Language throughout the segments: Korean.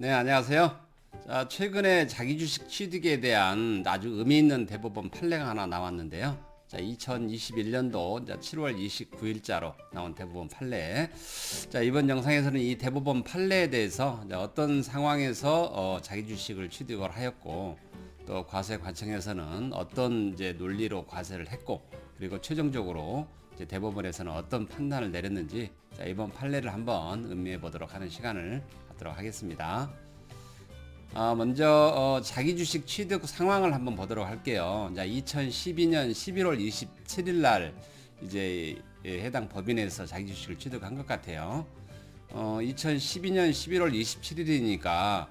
네, 안녕하세요. 자, 최근에 자기 주식 취득에 대한 아주 의미 있는 대법원 판례가 하나 나왔는데요. 자, 2021년도 7월 29일자로 나온 대법원 판례. 자, 이번 영상에서는 이 대법원 판례에 대해서 어떤 상황에서 어, 자기 주식을 취득을 하였고 또 과세 관청에서는 어떤 이제 논리로 과세를 했고 그리고 최종적으로 이제 대법원에서는 어떤 판단을 내렸는지 자, 이번 판례를 한번 음미해 보도록 하는 시간을 갖도록 하겠습니다. 아, 먼저 어, 자기 주식 취득 상황을 한번 보도록 할게요. 자, 2012년 11월 27일 날 이제 예, 해당 법인에서 자기 주식을 취득한 것 같아요. 어, 2012년 11월 27일이니까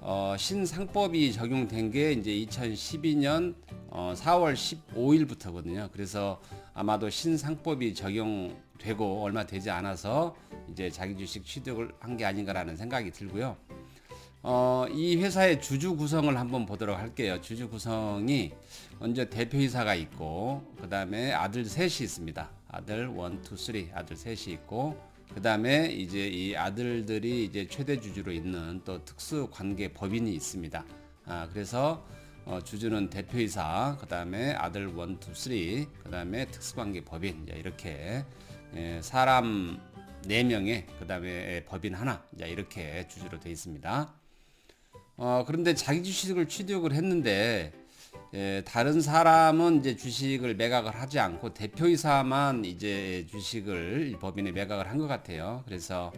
어, 신상법이 적용된 게 이제 2012년 어, 4월 15일부터거든요. 그래서 아마도 신상법이 적용 되고 얼마 되지 않아서 이제 자기 주식 취득을 한 게 아닌가라는 생각이 들고요. 어, 이 회사의 주주 구성을 한번 보도록 할게요. 주주 구성이 먼저 대표이사가 있고, 그 다음에 아들 셋이 있습니다. 아들 1, 2, 3 아들 셋이 있고, 그 다음에 이제 이 아들들이 이제 최대 주주로 있는 또 특수 관계 법인이 있습니다. 아, 그래서 어, 주주는 대표이사, 그 다음에 아들 1, 2, 3, 그 다음에 특수관계 법인, 이렇게 예, 사람 4명에 그 다음에 법인 하나, 이렇게 주주로 되어 있습니다. 어, 그런데 자기 주식을 취득을 했는데 예, 다른 사람은 이제 주식을 매각을 하지 않고 대표이사만 이제 주식을 법인에 매각을 한 것 같아요. 그래서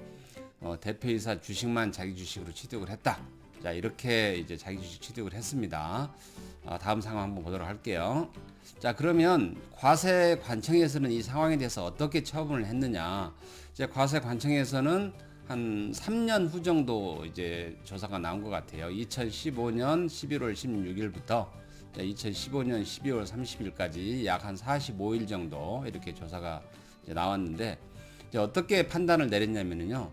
어, 대표이사 주식만 자기 주식으로 취득을 했다. 자 이렇게 이제 자기 주식 취득을 했습니다. 어, 다음 상황 한번 보도록 할게요. 자 그러면 과세 관청에서는 이 상황에 대해서 어떻게 처분을 했느냐? 이제 과세 관청에서는 한 3년 후 정도 이제 조사가 나온 것 같아요. 2015년 11월 16일부터 2015년 12월 30일까지 약 한 45일 정도 이렇게 조사가 나왔는데 이제 어떻게 판단을 내렸냐면요.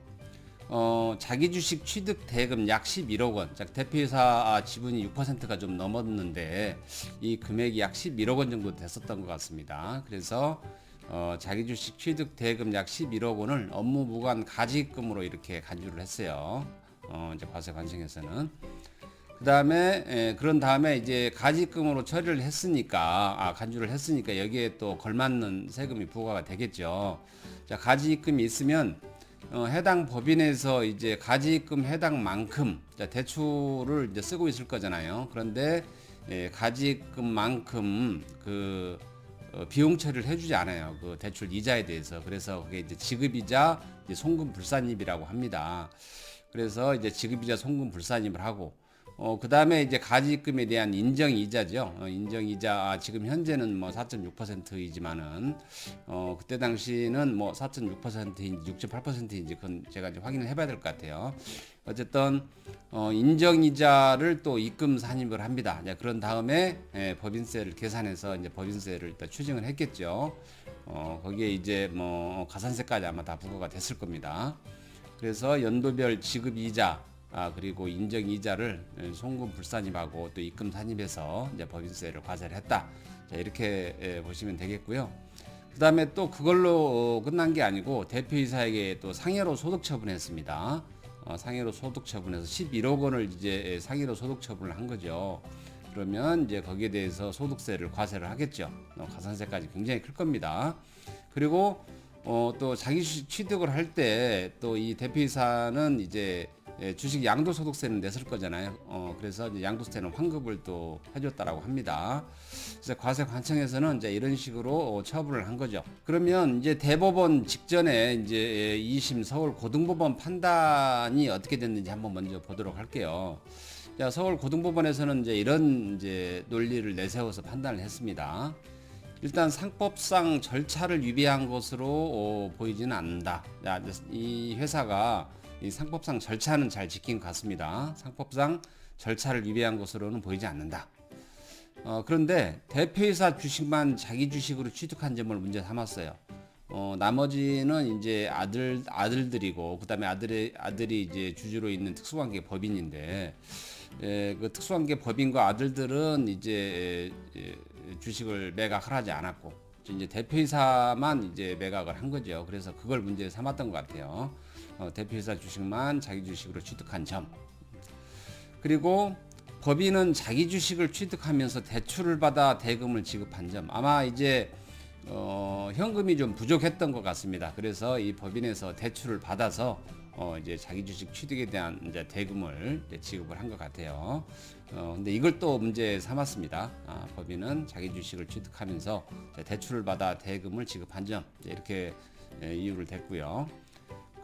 어, 자기 주식 취득 대금 약 11억 원. 자, 대표이사 지분이 6%가 좀 넘었는데 이 금액이 약 11억 원 정도 됐었던 것 같습니다. 그래서 어, 자기 주식 취득 대금 약 11억 원을 업무 무관 가지금으로 이렇게 간주를 했어요. 어, 이제 과세 관청에서는. 그 다음에 그런 다음에 이제 가지금으로 처리를 했으니까 아 간주를 했으니까 여기에 또 걸맞는 세금이 부과가 되겠죠. 자 가지금이 있으면 어, 해당 법인에서 이제 가지금 해당만큼 자, 대출을 이제 쓰고 있을 거잖아요. 그런데 예, 가지금만큼 그 어, 비용 처리를 해주지 않아요. 그 대출 이자에 대해서. 그래서 그게 이제 지급이자 이제 송금 불산입이라고 합니다. 그래서 이제 지급이자 송금 불산입을 하고 어, 그 다음에 이제 가지입금에 대한 인정이자죠. 어, 인정이자, 아, 지금 현재는 뭐 4.6%이지만은, 어, 그때 당시는 뭐 4.6%인지 6.8%인지 그건 제가 이제 확인을 해봐야 될 것 같아요. 어쨌든, 어, 인정이자를 또 입금 산입을 합니다. 이제 그런 다음에, 예, 법인세를 계산해서 이제 법인세를 일단 추징을 했겠죠. 어, 거기에 이제 뭐 가산세까지 아마 다 부과가 됐을 겁니다. 그래서 연도별 지급 이자, 아, 그리고 인정 이자를 송금 불산입하고 또 입금 산입해서 이제 법인세를 과세를 했다. 자, 이렇게 예, 보시면 되겠고요. 그 다음에 또 그걸로 끝난 게 아니고 대표이사에게 또 상해로 소득 처분했습니다. 어, 상해로 소득 처분해서 11억 원을 이제 상해로 소득 처분을 한 거죠. 그러면 이제 거기에 대해서 소득세를 과세를 하겠죠. 어, 가산세까지 굉장히 클 겁니다. 그리고 어, 또 자기 취득을 할 때 또 이 대표이사는 이제 예, 주식 양도소득세는 냈을 거잖아요. 어, 그래서 양도세는 환급을 또 해줬다라고 합니다. 그래서 과세 관청에서는 이제 이런 식으로 어, 처분을 한 거죠. 그러면 이제 대법원 직전에 이제 2심 서울 고등법원 판단이 어떻게 됐는지 한번 먼저 보도록 할게요. 자, 서울 고등법원에서는 이제 이런 이제 논리를 내세워서 판단을 했습니다. 일단 상법상 절차를 위배한 것으로 어, 보이지는 않는다. 자, 이 회사가 이 상법상 절차는 잘 지킨 것 같습니다. 상법상 절차를 위배한 것으로는 보이지 않는다. 어, 그런데 대표이사 주식만 자기 주식으로 취득한 점을 문제 삼았어요. 어, 나머지는 이제 아들 아들들이고 그다음에 아들의 아들이 이제 주주로 있는 특수관계 법인인데 에, 그 특수관계 법인과 아들들은 이제 에, 주식을 매각을 하지 않았고 이제 대표이사만 이제 매각을 한 거죠. 그래서 그걸 문제 삼았던 것 같아요. 어, 대표이사 주식만 자기 주식으로 취득한 점. 그리고 법인은 자기 주식을 취득하면서 대출을 받아 대금을 지급한 점 아마 이제 어, 현금이 좀 부족했던 것 같습니다. 그래서 이 법인에서 대출을 받아서 어, 이제 자기 주식 취득에 대한 이제 대금을 이제 지급을 한 것 같아요. 어, 근데 이걸 또 문제 삼았습니다. 아, 법인은 자기 주식을 취득하면서 대출을 받아 대금을 지급한 점 이렇게 예, 이유를 댔고요.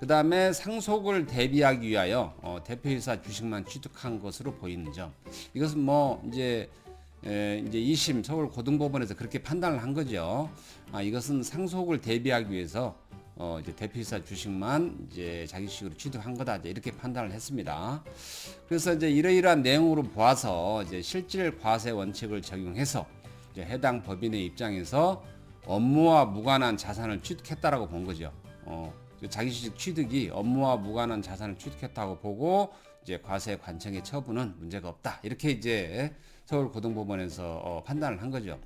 그 다음에 상속을 대비하기 위하여 어, 대표이사 주식만 취득한 것으로 보이는 점. 이것은 뭐 이제 에, 이제 2심 서울 고등법원에서 그렇게 판단을 한 거죠. 아, 이것은 상속을 대비하기 위해서 어, 이제 대표이사 주식만 이제 자기 주식으로 취득한 거다. 이제 이렇게 판단을 했습니다. 그래서 이제 이러이러한 내용으로 보아서 이제 실질 과세 원칙을 적용해서 이제 해당 법인의 입장에서 업무와 무관한 자산을 취득했다라고 본 거죠. 어, 그 자기 주식 취득이 업무와 무관한 자산을 취득했다고 보고 이제 과세 관청의 처분은 문제가 없다. 이렇게 이제 서울 고등법원에서 어, 판단을 한 거죠.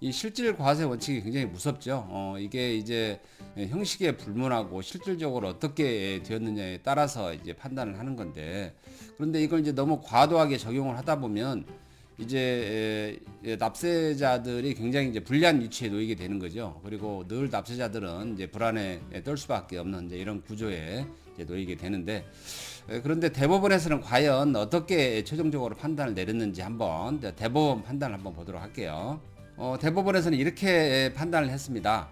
이 실질 과세 원칙이 굉장히 무섭죠. 어, 이게 이제 형식에 불문하고 실질적으로 어떻게 되었느냐에 따라서 이제 판단을 하는 건데 그런데 이걸 이제 너무 과도하게 적용을 하다 보면 이제 에, 납세자들이 굉장히 이제 불리한 위치에 놓이게 되는 거죠. 그리고 늘 납세자들은 이제 불안에 떨 수밖에 없는 이제 이런 구조에 이제 놓이게 되는데 에, 그런데 대법원에서는 과연 어떻게 최종적으로 판단을 내렸는지 한번 대법원 판단을 한번 보도록 할게요. 어, 대법원에서는 이렇게 판단을 했습니다.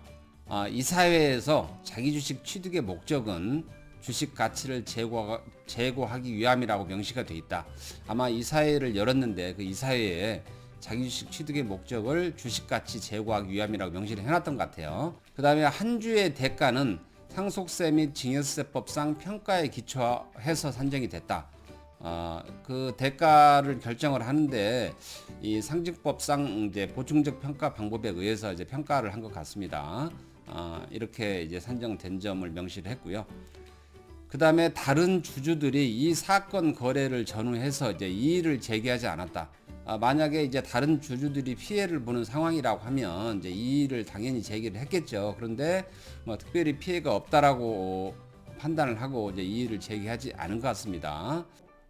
아, 이 사회에서 자기 주식 취득의 목적은 주식 가치를 제고, 제고하기 위함이라고 명시가 돼 있다. 아마 이 사회를 열었는데 그 이 사회에 자기 주식 취득의 목적을 주식 가치 제고하기 위함이라고 명시를 해놨던 것 같아요. 그 다음에 한 주의 대가는 상속세 및 증여세법상 평가에 기초해서 산정이 됐다. 어, 그 대가를 결정을 하는데 이 상징법상 이제 보충적 평가 방법에 의해서 이제 평가를 한 것 같습니다. 어, 이렇게 이제 산정된 점을 명시를 했고요. 그 다음에 다른 주주들이 이 사건 거래를 전후해서 이제 이의를 제기하지 않았다. 아, 만약에 이제 다른 주주들이 피해를 보는 상황이라고 하면 이제 이의를 당연히 제기를 했겠죠. 그런데 뭐 특별히 피해가 없다라고 판단을 하고 이제 이의를 제기하지 않은 것 같습니다.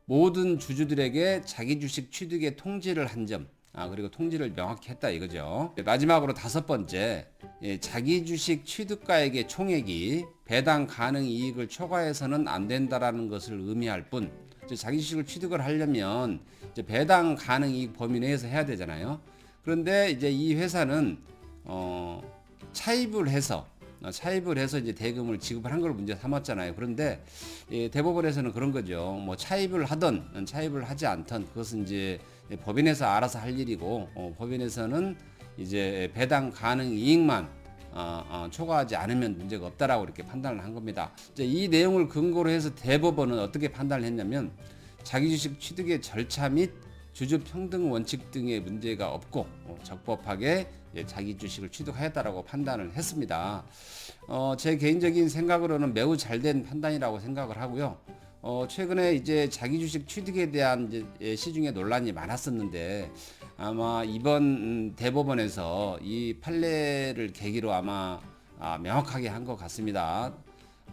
모든 주주들에게 자기 주식 취득의 통지를 한 점, 아, 그리고 통지를 명확히 했다 이거죠. 마지막으로 다섯 번째, 예, 자기 주식 취득가액의 총액이 배당 가능 이익을 초과해서는 안 된다라는 것을 의미할 뿐, 자기 주식을 취득을 하려면 배당 가능 이익 범위 내에서 해야 되잖아요. 그런데 이제 이 회사는 어, 차입을 해서 어, 차입을 해서 이제 대금을 지급을 한 걸 문제 삼았잖아요. 그런데 예, 대법원에서는 그런 거죠. 뭐 차입을 하던 차입을 하지 않던 그것은 이제 법인에서 알아서 할 일이고 어, 법인에서는 이제 배당 가능 이익만 어, 어, 초과하지 않으면 문제가 없다라고 이렇게 판단을 한 겁니다. 이제 이 내용을 근거로 해서 대법원은 어떻게 판단을 했냐면 자기 주식 취득의 절차 및 주주 평등 원칙 등의 문제가 없고 어, 적법하게 예, 자기 주식을 취득하였다라고 판단을 했습니다. 어, 제 개인적인 생각으로는 매우 잘된 판단이라고 생각을 하고요. 어, 최근에 이제 자기 주식 취득에 대한 예, 시중에 논란이 많았었는데 아마 이번 음, 대법원에서 이 판례를 계기로 아마 아, 명확하게 한 것 같습니다.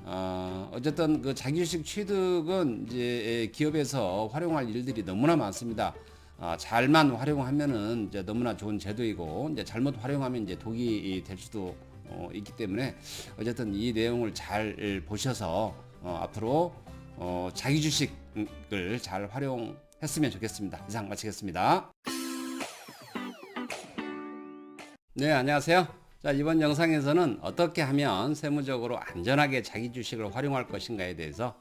어, 어쨌든 그 자기 주식 취득은 이제 기업에서 활용할 일들이 너무나 많습니다. 아, 잘만 활용하면은 이제 너무나 좋은 제도이고 이제 잘못 활용하면 이제 독이 될 수도 어, 있기 때문에 어쨌든 이 내용을 잘 보셔서 어, 앞으로 어, 자기 주식을 잘 활용했으면 좋겠습니다. 이상 마치겠습니다. 네, 안녕하세요. 자, 이번 영상에서는 어떻게 하면 세무적으로 안전하게 자기 주식을 활용할 것인가에 대해서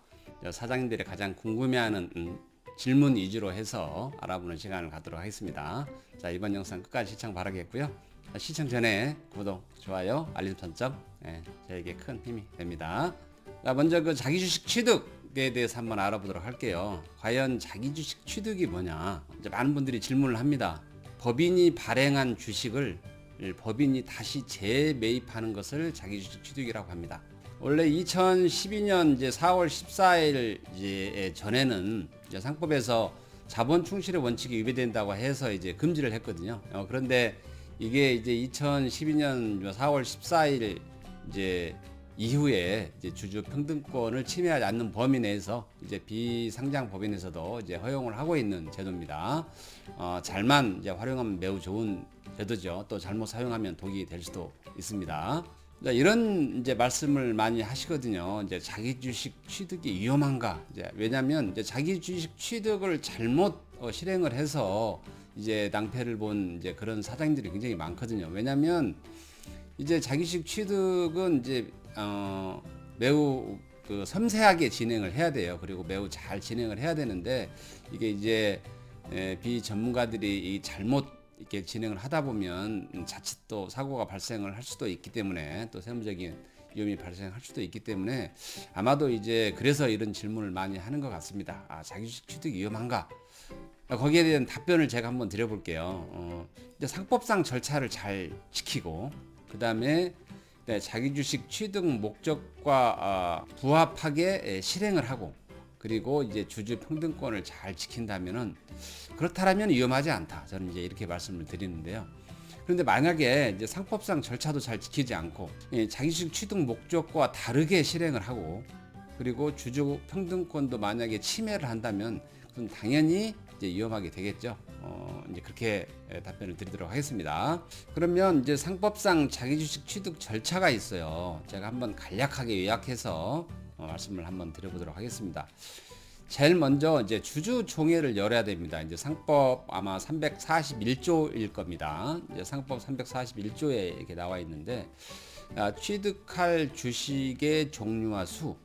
사장님들이 가장 궁금해하는 음, 질문 위주로 해서 알아보는 시간을 갖도록 하겠습니다. 자, 이번 영상 끝까지 시청 바라겠고요. 시청 전에 구독, 좋아요, 알림 설정 예, 저에게 큰 힘이 됩니다. 자, 먼저 그 자기 주식 취득에 대해서 한번 알아보도록 할게요. 과연 자기 주식 취득이 뭐냐? 이제 많은 분들이 질문을 합니다. 법인이 발행한 주식을 법인이 다시 재매입하는 것을 자기 주식 취득이라고 합니다. 원래 2012년 이제 4월 14일 이제 전에는 이제 상법에서 자본 충실의 원칙이 위배된다고 해서 이제 금지를 했거든요. 어, 그런데 이게 이제 2012년 4월 14일 이제 이후에 이제 주주 평등권을 침해하지 않는 범위 내에서 이제 비상장 법인에서도 이제 허용을 하고 있는 제도입니다. 어, 잘만 이제 활용하면 매우 좋은 제도죠. 또 잘못 사용하면 독이 될 수도 있습니다. 자, 이런 이제 말씀을 많이 하시거든요. 이제 자기 주식 취득이 위험한가? 이제 왜냐하면 이제 자기 주식 취득을 잘못 어, 실행을 해서 이제 낭패를 본 이제 그런 사장님들이 굉장히 많거든요. 왜냐하면 이제 자기식 취득은 이제 어 매우 그 섬세하게 진행을 해야 돼요. 그리고 매우 잘 진행을 해야 되는데 이게 이제 에, 비전문가들이 이 잘못 이렇게 진행을 하다 보면 자칫 또 사고가 발생을 할 수도 있기 때문에 또 세무적인 위험이 발생할 수도 있기 때문에 아마도 이제 그래서 이런 질문을 많이 하는 것 같습니다. 아, 자기 주식 취득 위험한가? 거기에 대한 답변을 제가 한번 드려볼게요. 어, 이제 상법상 절차를 잘 지키고 그 다음에 네, 자기 주식 취득 목적과 아, 부합하게 에, 실행을 하고 그리고 이제 주주 평등권을 잘 지킨다면은 그렇다라면 위험하지 않다. 저는 이제 이렇게 말씀을 드리는데요. 그런데 만약에 이제 상법상 절차도 잘 지키지 않고 예, 자기 주식 취득 목적과 다르게 실행을 하고 그리고 주주 평등권도 만약에 침해를 한다면 그건 당연히 이제 위험하게 되겠죠. 어, 이제 그렇게 답변을 드리도록 하겠습니다. 그러면 이제 상법상 자기 주식 취득 절차가 있어요. 제가 한번 간략하게 요약해서 어, 말씀을 한번 드려보도록 하겠습니다. 제일 먼저 이제 주주 총회를 열어야 됩니다. 이제 상법 아마 341조일 겁니다. 이제 상법 341조에 이렇게 나와 있는데 아, 취득할 주식의 종류와 수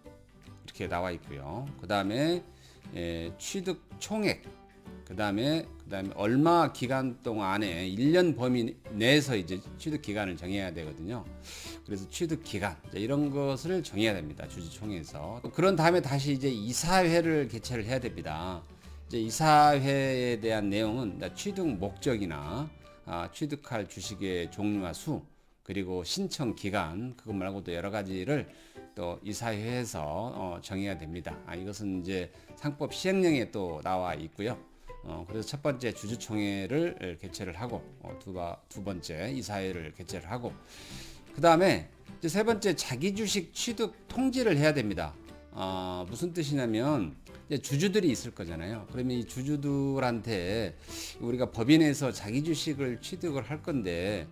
이렇게 나와 있고요. 그 다음에 예, 취득 총액 그 다음에 그 다음에 얼마 기간 동안에 1년 범위 내에서 이제 취득 기간을 정해야 되거든요. 그래서 취득 기간 이런 것을 정해야 됩니다. 주주총회에서 그런 다음에 다시 이제 이사회를 개최를 해야 됩니다. 이제 이사회에 대한 내용은 취득 목적이나 아, 취득할 주식의 종류와 수 그리고 신청 기간 그것 말고도 여러 가지를 또 이사회에서 어, 정해야 됩니다. 아, 이것은 이제 상법 시행령에 또 나와 있고요. 어, 그래서 첫 번째 주주총회를 개최를 하고 어, 두, 바, 두 번째 이사회를 개최를 하고 그 다음에 세 번째 자기 주식 취득 통지를 해야 됩니다. 어, 무슨 뜻이냐면 주주들이 있을 거잖아요. 그러면 이 주주들한테 우리가 법인에서 자기 주식을 취득을 할 건데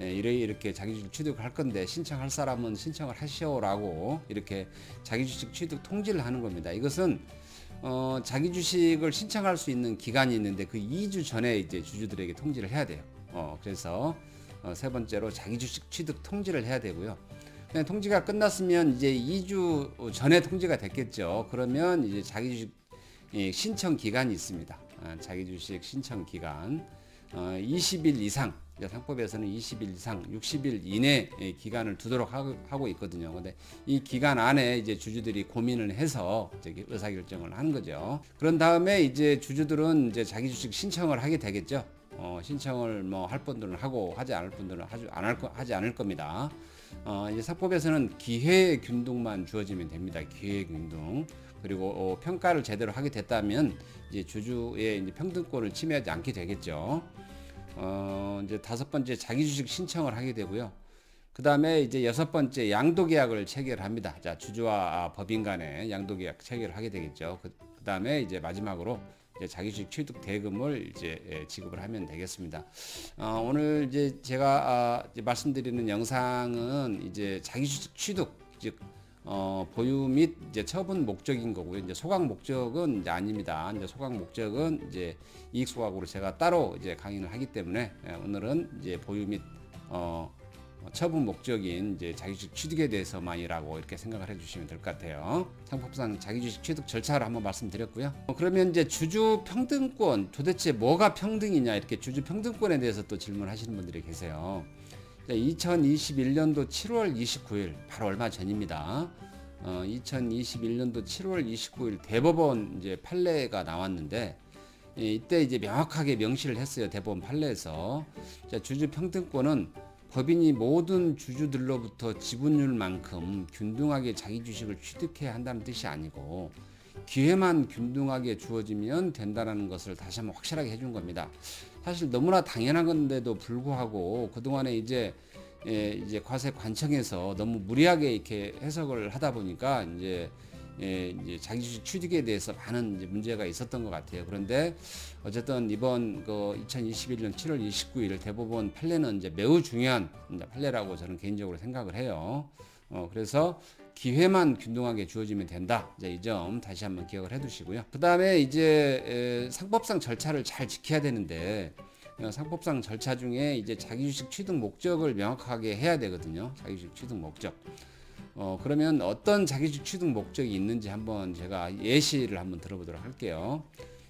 예, 이래 이렇게 자기 주식 취득을 할 건데 신청할 사람은 신청을 하시오라고 이렇게 자기 주식 취득 통지를 하는 겁니다. 이것은 어, 자기 주식을 신청할 수 있는 기간이 있는데 그 2주 전에 이제 주주들에게 통지를 해야 돼요. 어, 그래서 어, 세 번째로 자기 주식 취득 통지를 해야 되고요. 통지가 끝났으면 이제 2주 전에 통지가 됐겠죠. 그러면 이제 자기 주식 신청 기간이 있습니다. 아, 자기 주식 신청 기간 어, 20일 이상 상법에서는 20일 이상 60일 이내 기간을 두도록 하고 있거든요. 근데 이 기간 안에 이제 주주들이 고민을 해서 저기 의사결정을 하는 거죠. 그런 다음에 이제 주주들은 이제 자기 주식 신청을 하게 되겠죠. 어, 신청을 뭐 할 분들은 하고 하지 않을 분들은 하지 않을 거, 하지 않을 겁니다. 어, 이제 사법에서는 기회 균등만 주어지면 됩니다. 기회 균등. 그리고 어, 평가를 제대로 하게 됐다면 이제 주주의 이제 평등권을 침해하지 않게 되겠죠. 어, 이제 다섯 번째 자기 주식 신청을 하게 되고요. 그 다음에 이제 여섯 번째 양도계약을 체결합니다. 자, 주주와 법인 간에 양도계약 체결을 하게 되겠죠. 그, 그 다음에 이제 마지막으로 이제 자기 주식 취득 대금을 이제 예, 지급을 하면 되겠습니다. 어, 오늘 이제 제가 아, 이제 말씀드리는 영상은 이제 자기 주식 취득 즉 어, 보유 및 이제 처분 목적인 거고요. 이제 소각 목적은 이제 아닙니다. 이제 소각 목적은 이제 이익 소각으로 제가 따로 이제 강의를 하기 때문에 예, 오늘은 이제 보유 및 어, 처분 목적인 이제 자기주식 취득에 대해서만이라고 이렇게 생각을 해주시면 될 것 같아요. 상법상 자기주식 취득 절차를 한번 말씀드렸고요. 어, 그러면 이제 주주 평등권 도대체 뭐가 평등이냐 이렇게 주주 평등권에 대해서 또 질문하시는 분들이 계세요. 2021년도 7월 29일 바로 얼마 전입니다. 어, 2021년도 7월 29일 대법원 이제 판례가 나왔는데 이때 이제 명확하게 명시를 했어요 대법원 판례에서 자, 주주 평등권은 법인이 모든 주주들로부터 지분율만큼 균등하게 자기 주식을 취득해야 한다는 뜻이 아니고 기회만 균등하게 주어지면 된다는 것을 다시 한번 확실하게 해준 겁니다. 사실 너무나 당연한 건데도 불구하고 그동안에 이제 예, 이제 과세 관청에서 너무 무리하게 이렇게 해석을 하다 보니까 이제 예, 이제 자기주식 취득에 대해서 많은 문제가 있었던 것 같아요. 그런데 어쨌든 이번 그 2021년 7월 29일 대법원 판례는 이제 매우 중요한 이제 판례라고 저는 개인적으로 생각을 해요. 어, 그래서 기회만 균등하게 주어지면 된다. 이제 이 점 다시 한번 기억을 해 두시고요. 그 다음에 이제 에, 상법상 절차를 잘 지켜야 되는데 어, 상법상 절차 중에 이제 자기주식 취득 목적을 명확하게 해야 되거든요. 자기주식 취득 목적. 어, 그러면 어떤 자기주식 취득 목적이 있는지 한번 제가 예시를 한번 들어보도록 할게요.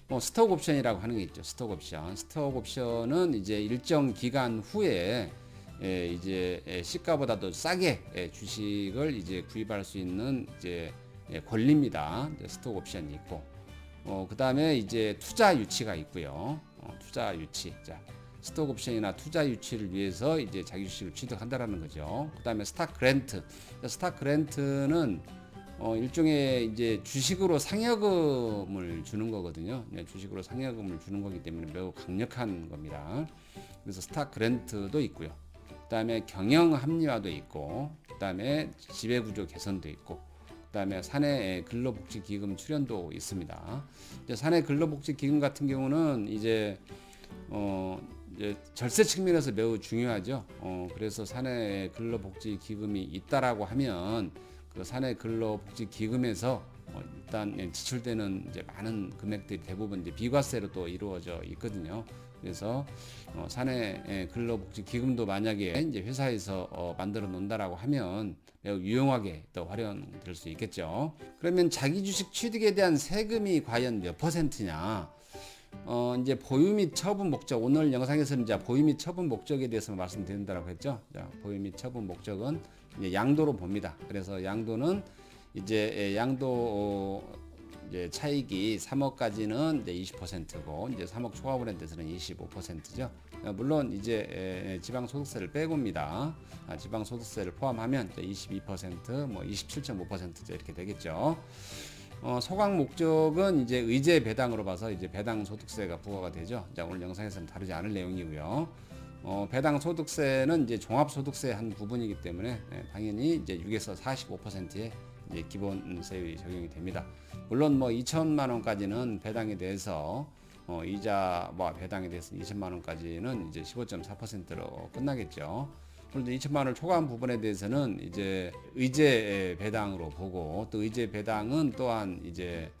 뭐 스톡 옵션이라고 하는 게 있죠. 스톡 옵션. 스톡 옵션은 이제 일정 기간 후에 예, 이제 예, 시가보다도 싸게 예, 주식을 이제 구입할 수 있는 이제 예, 권리입니다. 이제 스톡 옵션이 있고, 어, 그 다음에 이제 투자 유치가 있고요. 어, 투자 유치. 자, 스톡 옵션이나 투자 유치를 위해서 이제 자기 주식을 취득한다라는 거죠. 그 다음에 스탁 그랜트. 스탁 그랜트는 어, 일종의 이제 주식으로 상여금을 주는 거거든요. 네, 주식으로 상여금을 주는 거기 때문에 매우 강력한 겁니다. 그래서 스탁 그랜트도 있고요. 그다음에 경영 합리화도 있고, 그다음에 지배 구조 개선도 있고, 그다음에 사내 근로복지기금 출연도 있습니다. 이제 사내 근로복지기금 같은 경우는 이제 어 이제 절세 측면에서 매우 중요하죠. 어 그래서 사내 근로복지 기금이 있다라고 하면 그 사내 근로복지 기금에서 어, 일단 예, 지출되는 이제 많은 금액들이 대부분 이제 비과세로 또 이루어져 있거든요. 그래서 어, 사내 예, 근로복지 기금도 만약에 이제 회사에서 어, 만들어 놓는다라고 하면 매우 유용하게 또 활용될 수 있겠죠. 그러면 자기 주식 취득에 대한 세금이 과연 몇 퍼센트냐? 어, 이제 보유 및 처분 목적 오늘 영상에서는 이제 보유 및 처분 목적에 대해서 말씀드린다고 했죠. 자, 보유 및 처분 목적은 이제 양도로 봅니다. 그래서 양도는 이제 예, 양도 어, 이제 차익이 3억까지는 이제 20%고 이제 3억 초과분에 대해서는 25%죠. 물론 이제 에, 지방 소득세를 빼고입니다. 아, 지방 소득세를 포함하면 이제 22%, 뭐 27.5% 이렇게 되겠죠. 어, 소강 목적은 이제 의제 배당으로 봐서 이제 배당 소득세가 부과가 되죠. 자, 오늘 영상에서는 다루지 않을 내용이고요. 어, 배당 소득세는 이제 종합 소득세 한 부분이기 때문에 예, 당연히 이제 6에서 45%의 이제 기본 세율이 적용이 됩니다. 물론 뭐 2천만 원까지는 배당에 대해서 어, 이자와 뭐 배당에 대해서 2천만 원까지는 이제 15.4%로 끝나겠죠. 그런데 2천만 원을 초과한 부분에 대해서는 이제 의제 배당으로 보고 또 의제 배당은 또한 이제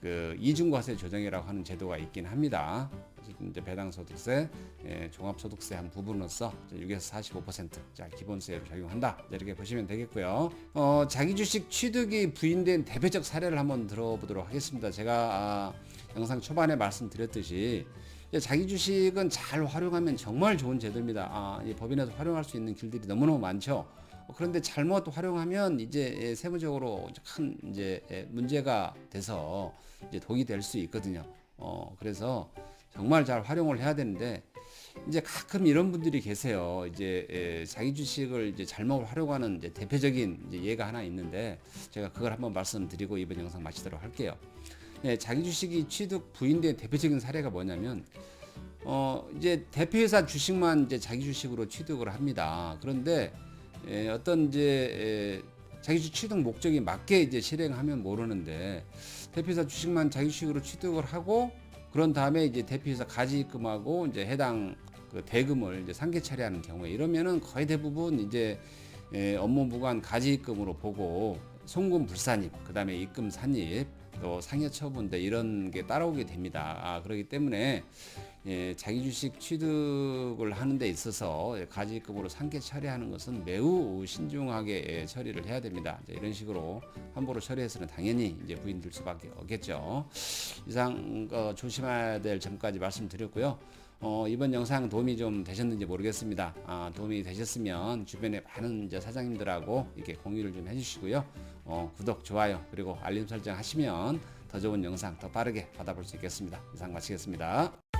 그 이중과세 조정이라고 하는 제도가 있긴 합니다. 이제 배당 소득세, 예, 종합 소득세 한 부분으로서 6에서 45%자 기본세를 적용한다 이렇게 보시면 되겠고요. 어, 자기 주식 취득이 부인된 대표적 사례를 한번 들어보도록 하겠습니다. 제가 아, 영상 초반에 말씀드렸듯이 자기 주식은 잘 활용하면 정말 좋은 제도입니다. 아, 이 법인에서 활용할 수 있는 길들이 너무너무 많죠. 어, 그런데 잘못 활용하면 이제 예, 세무적으로 큰 이제 예, 문제가 돼서 이제 독이 될 수 있거든요. 어, 그래서 정말 잘 활용을 해야 되는데 이제 가끔 이런 분들이 계세요. 이제 예, 자기 주식을 이제 잘못 활용하는 이제 대표적인 이제 예가 하나 있는데 제가 그걸 한번 말씀드리고 이번 영상 마치도록 할게요. 예, 자기 주식이 취득 부인된 대표적인 사례가 뭐냐면 어 이제 대표회사 주식만 이제 자기 주식으로 취득을 합니다. 그런데 예, 어떤 이제 예, 자기 주식 취득 목적이 맞게 이제 실행하면 모르는데 대표회사 주식만 자기 주식으로 취득을 하고 그런 다음에 이제 대표회사 가지입금하고 이제 해당 그 대금을 이제 상계 처리하는 경우에 이러면은 거의 대부분 이제 예, 업무 부관 가지입금으로 보고 송금 불산입, 그다음에 입금 산입, 또 상여 처분대 이런 게 따라오게 됩니다. 아, 그렇기 때문에 예, 자기 주식 취득을 하는 데 있어서 가지입금으로 상계 처리하는 것은 매우 신중하게 예, 처리를 해야 됩니다. 이런 식으로 함부로 처리해서는 당연히 이제 부인될 수밖에 없겠죠. 이상 어, 조심해야 될 점까지 말씀드렸고요. 어, 이번 영상 도움이 좀 되셨는지 모르겠습니다. 아, 도움이 되셨으면 주변에 많은 이제 사장님들하고 이렇게 공유를 좀 해주시고요. 어, 구독, 좋아요, 그리고 알림 설정 하시면 더 좋은 영상 더 빠르게 받아볼 수 있겠습니다. 이상 마치겠습니다.